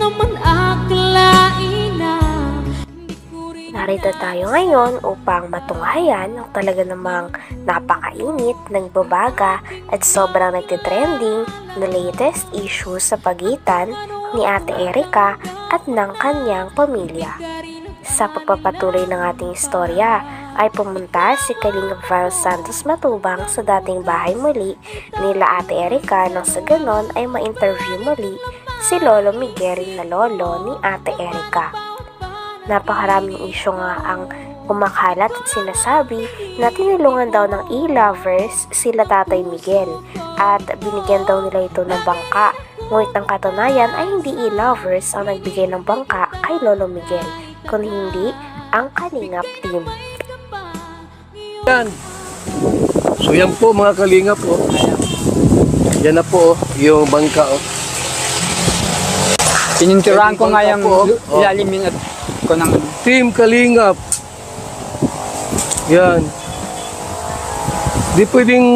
naman akalain na Narito tayo ngayon upang matunghayan ang talaga namang napakainit, nagbabaga at sobrang nagtitrending na latest issue sa pagitan ni Ate Erika at ng kanyang pamilya. Sa pagpapatuloy ng ating istorya ay pumunta si Kalinga Val Santos Matubang sa dating bahay muli nila Ate Erika nang sa ganon ay ma-interview muli si Lolo Miguel na lolo ni Ate Erika. Napakaraming isyo nga ang kumakalat at sinasabi na tinulungan daw ng e-lovers sila Tatay Miguel at binigyan daw nila ito ng bangka. Ngunit ang katunayan ay hindi e-lovers ang nagbigay ng bangka kay Lolo Miguel, kundi hindi ang Kalingap team. Yan. So yan po mga kalinga po. Yan na po oh, yung bangka oh. Pininturahan ko nga yung oh. ilalimin at ko ng Team Kalingap. Yan. Di pwedeng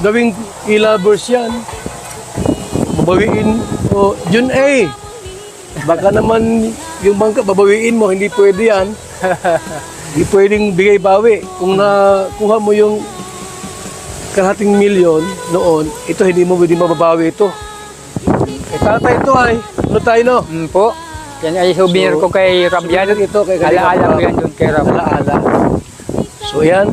gawing e-lovers yan. Babawiin o Jun A. Baka naman yung bangka babawiin mo, hindi pwede yan. Hindi pwedeng bigay bawi. Kung nakuha mo yung kalahating milyon noon, ito hindi mo pwedeng mababawi ito. Eh tatay ito ay, ano tayo no? mm, po. Yan ay souvenir So, ko kay Rabian. souvenir ito kay Alaala ko yan doon kay Rab. Alaala. So yan.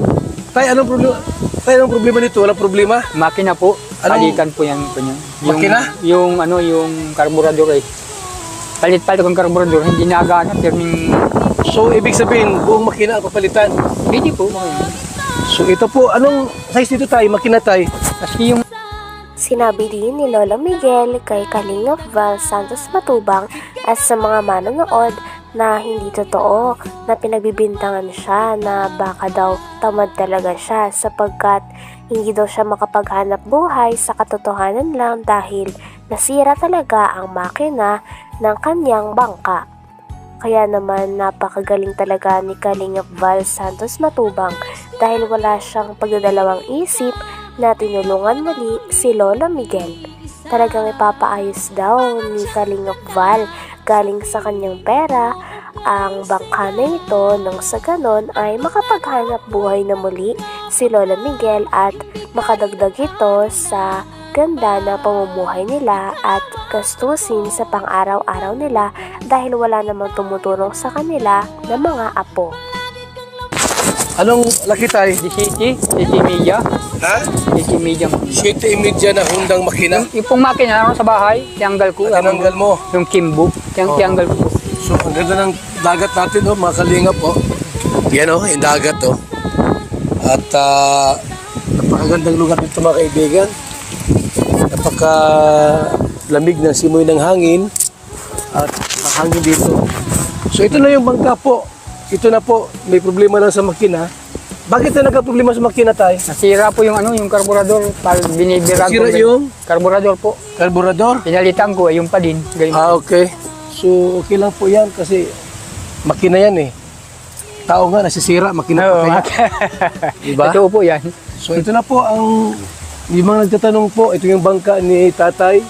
Tay, anong problema? Tay, anong problema nito? Walang problema? Makina po. Anong- Palitan po yan po niya. Yung, Makina? Yung ano, yung karburador eh. Palit-palit ko ng karburador, hindi nagana. Turning, So, ibig sabihin, buong makina ang papalitan. hindi po. makina. So, ito po, anong size dito tayo? Makina tayo? Maski yung Sinabi din ni Lola Miguel kay Kalingap Val Santos Matubang at sa mga manonood na hindi totoo na pinagbibintangan siya na baka daw tamad talaga siya sapagkat hindi daw siya makapaghanap buhay sa katotohanan lang dahil nasira talaga ang makina ng kanyang bangka. Kaya naman napakagaling talaga ni Kalingap Val Santos Matubang dahil wala siyang pagdadalawang isip na tinulungan muli si Lola Miguel. Talagang ipapaayos daw ni Kalingap Val galing sa kanyang pera ang bangka na ito nang sa ganon ay makapaghanap buhay na muli si Lola Miguel at makadagdag ito sa ganda na pamumuhay nila at gastusin sa pang-araw-araw nila dahil wala namang tumutulong sa kanila na mga apo. Anong laki tayo? di city, city media. Ha? City media. 7 imidya na hundang makina. Yung, yung pong makina naroon sa bahay, tiyanggal ko. Tinanggal mo. Yung kimbo, tiyang, Oh. tiyanggal ko. So, ang ganda ng dagat natin, oh, mga kalingap, oh. Yan, oh, yung dagat, oh. At, ah, napakagandang lugar dito, mga kaibigan. Napaka lamig ng simoy ng hangin. At mahangin dito. So, ito na yung bangka po. Ito na po, may problema lang sa makina. Bakit na nagka-problema sa makina tayo? Nasira po yung ano, yung karburador. Pag binibirag Nasira ko. yung? Karburador po. Carburador? Pinalitan ko, eh, yung pa din. Ganyan. Ah, okay. So, okay lang po yan kasi makina yan eh. Tao nga nasisira, makina Oo, pa kaya. Diba? Ito po yan. So, ito na po ang yung mga nagtatanong po, ito yung bangka ni tatay.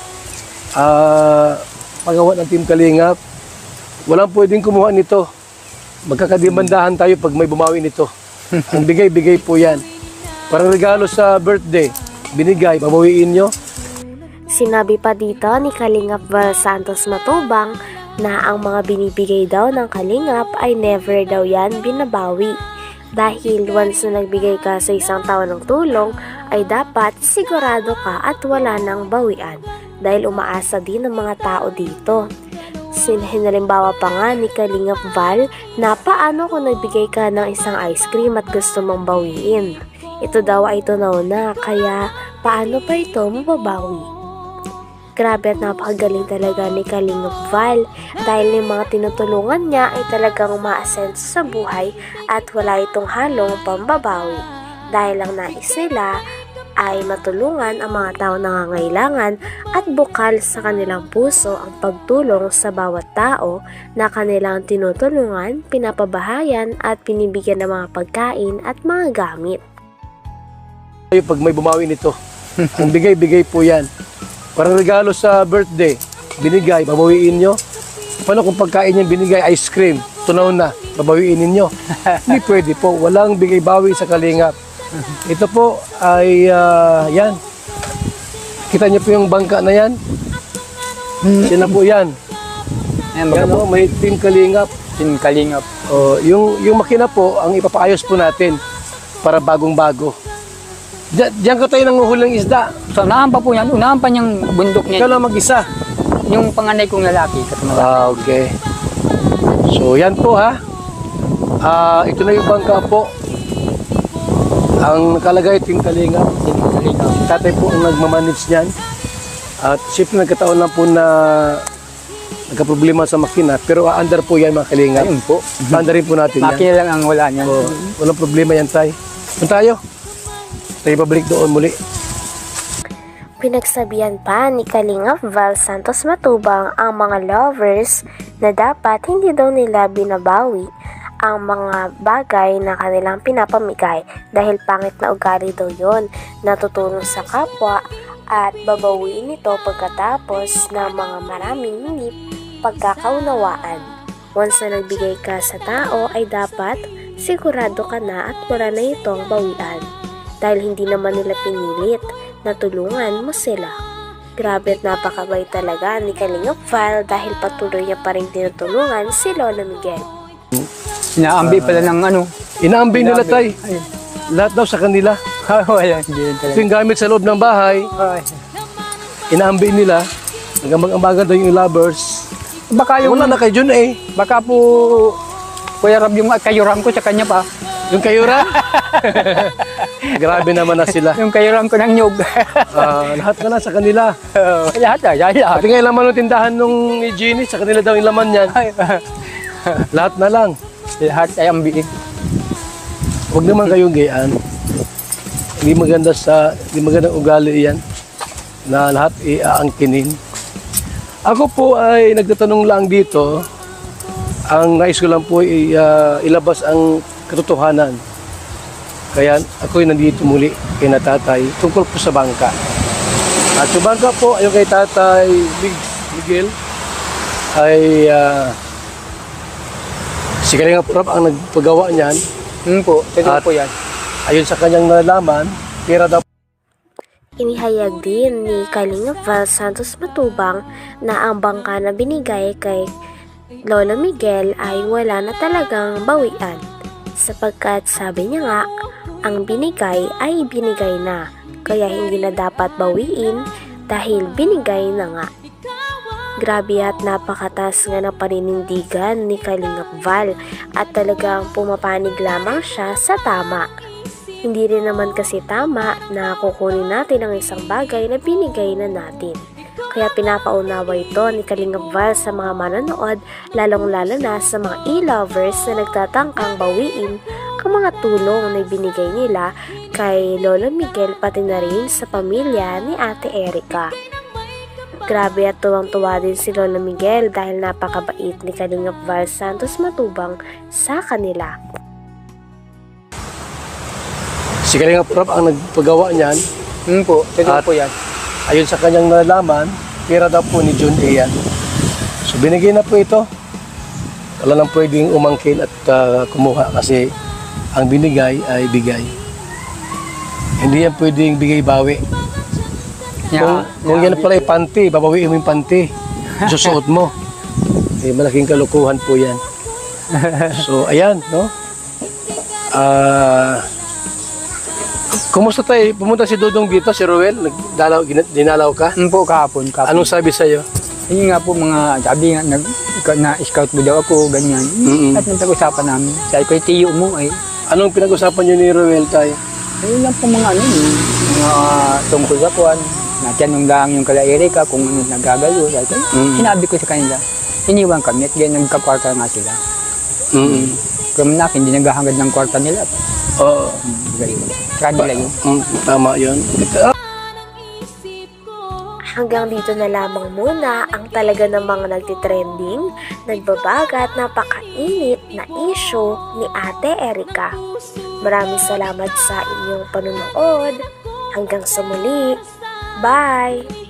Ah, pagawa ng Team Kalingap. Walang pwedeng kumuha nito. Magkakadimandahan tayo pag may bumawi nito. ang bigay-bigay po yan. Parang regalo sa birthday. Binigay, babawiin nyo. Sinabi pa dito ni Kalingap Val Santos Matubang na ang mga binibigay daw ng Kalingap ay never daw yan binabawi. Dahil once na nagbigay ka sa isang tao ng tulong, ay dapat sigurado ka at wala nang bawian. Dahil umaasa din ng mga tao dito. Sinhalimbawa pa nga ni Kalingap Val na paano kung nagbigay ka ng isang ice cream at gusto mong bawiin. Ito daw ay tunaw na, kaya paano pa ito mababawi? Grabe at napakagaling talaga ni Kalingap Val dahil yung mga tinutulungan niya ay talagang umaasenso sa buhay at wala itong halong pambabawi. Dahil ang nais nila ay matulungan ang mga tao nangangailangan at bukal sa kanilang puso ang pagtulong sa bawat tao na kanilang tinutulungan, pinapabahayan at pinibigyan ng mga pagkain at mga gamit. Tayo pag may bumawi nito. ang bigay-bigay po yan. Parang regalo sa birthday. Binigay, babawiin nyo. paano kung pagkain yung binigay, ice cream, tunaw na, babawiin ninyo. Hindi pwede po, walang bigay-bawi sa kalingap. Ito po ay, ah, yan. Kita niyo po yung bangka na yan? Yan na po yan. Ayan, Yan baga o, may team kalingap. Yung kalingap. O, yung, yung makina po, ang ipapaayos po natin para bagong-bago. Diyan, ko tayo nanguhulang isda. So, unahan pa po yan. Unahan pa niyang bundok Ikaw niya. lang mag-isa. Yung panganay kong lalaki. Ah, okay. So, yan po ha. Ah, ito na yung bangka po. Ang nakalagay ito yung kalinga. yung kalingap. Tatay po ang nagmamanage niyan. At siyempre nagkataon lang po na nagka-problema sa makina. Pero aandar po yan mga kalinga. Ayun po. Andarin po natin yan. Makina lang ang wala niya. Oh, walang problema yan tay. Punta tayo. Tayo babalik doon muli. Pinagsabihan pa ni Kalingap Val Santos Matubang ang mga lovers na dapat hindi daw nila binabawi ang mga bagay na kanilang pinapamigay dahil pangit na ugali daw yon natutulong sa kapwa at babawiin ito pagkatapos ng mga maraming hindi pagkakaunawaan. Once na nagbigay ka sa tao ay dapat sigurado ka na at wala na itong bawian dahil hindi naman nila pinilit na tulungan mo sila. Grabe at napakabay talaga ni Kalingap Val dahil patuloy niya pa rin tinutulungan si Lola Miguel. Inaambi pala ng ano. Inaambing nila tay. Ayun. Lahat daw sa kanila. wala. Hindi Ito yung gamit sa loob ng bahay. Ay. Nila. Nagambang-ambagan daw yung lovers. Baka yung, Wala na kay Jun eh. baka po, Kuya Rab, yung kayuram ko sa kanya pa. Yung kayura. Grabe naman na sila. Yung kayuram ko ng nyog. Ah, lahat na lang sa kanila. lahat ah, lahat. lahat. Pati nga yung laman ng tindahan nung ni Jeannie, sa kanila daw yung laman yan. Ay, Lahat na lang. Lahat ay ambiin. Huwag naman kayong gayaan. Hindi maganda sa, hindi magandang ugali yan na lahat iaangkinin. Ako po ay nagtatanong lang dito, ang nais ko lang po ay ah, ilabas ang katotohanan. Kaya ako ay nandito muli kay na tatay tungkol po sa bangka. At yung bangka po, yung kay tatay Mig- Miguel, ay uh, si Kalinga Prab ang nagpagawa niyan. Hmm po, totoo At- po yan. Ayon sa kanyang nalaman, pera daw Inihayag din ni Kalingap Val Santos Matubang na ang bangka na binigay kay Lola Miguel ay wala na talagang bawian. Sapagkat sabi niya nga, ang binigay ay binigay na, kaya hindi na dapat bawiin dahil binigay na nga. Grabe at napakatas nga ng paninindigan ni Kalingap Val at talagang pumapanig lamang siya sa tama. Hindi rin naman kasi tama na kukunin natin ang isang bagay na binigay na natin. Kaya pinapaunawa ito ni Kalingap Val sa mga manonood, lalong-lalo na sa mga e-lovers na nagtatangkang bawiin ang mga tulong na binigay nila kay Lolo Miguel pati na rin sa pamilya ni Ate Erika. Grabe at tuwang-tuwa din si Lolo Miguel dahil napakabait ni Kalingap Val Santos Matubang sa kanila. si Kalinga Prab ang nagpagawa niyan. Hmm po, totoo At- po yan. Ayon sa kanyang nalaman, pera daw po ni John A. yan. So binigay na po ito. Wala nang pwedeng umangkin at ah, kumuha kasi ang binigay ay bigay. Hindi yan pwedeng bigay-bawi. Kung, kung yan pala ay panty, babawiin mo yung panty. Susuot mo. Eh, malaking kalukuhan po yan. So, ayan, no? Ah... kumusta tayo? Pumunta si Dudong dito, si Ruel. Nagdalaw, dinalaw ka? Hmm po, kahapon, kahapon. Anong sabi sa'yo? Yun nga po mga sabi nga, nag, na scout mo daw ako, ganyan. Mm-mm. At nagtag-usapan namin. Sabi ko, "Eh, tiyo mo ay, Anong pinag-usapan niyo ni Ruel tayo? ayun lang po mga ano, yung mga tungkol sa kuwan. Natanong lang yung kala Erika kung ano nagagalo. Sabi ko, Mm. sinabi ko sa kanila, iniwan kami at ganyan nagkakwarta nga sila. Mm. Kaya na, hindi naghahangad ng kwarta nila. Oo. Ganyan. Sa kanila yun. Mm, tama yun. Hanggang dito na lamang muna ang talaga namang nagtitrending, nagbabaga at napakainit na issue ni Ate Erika. Maraming salamat sa inyong panunood. Hanggang sa muli. Bye!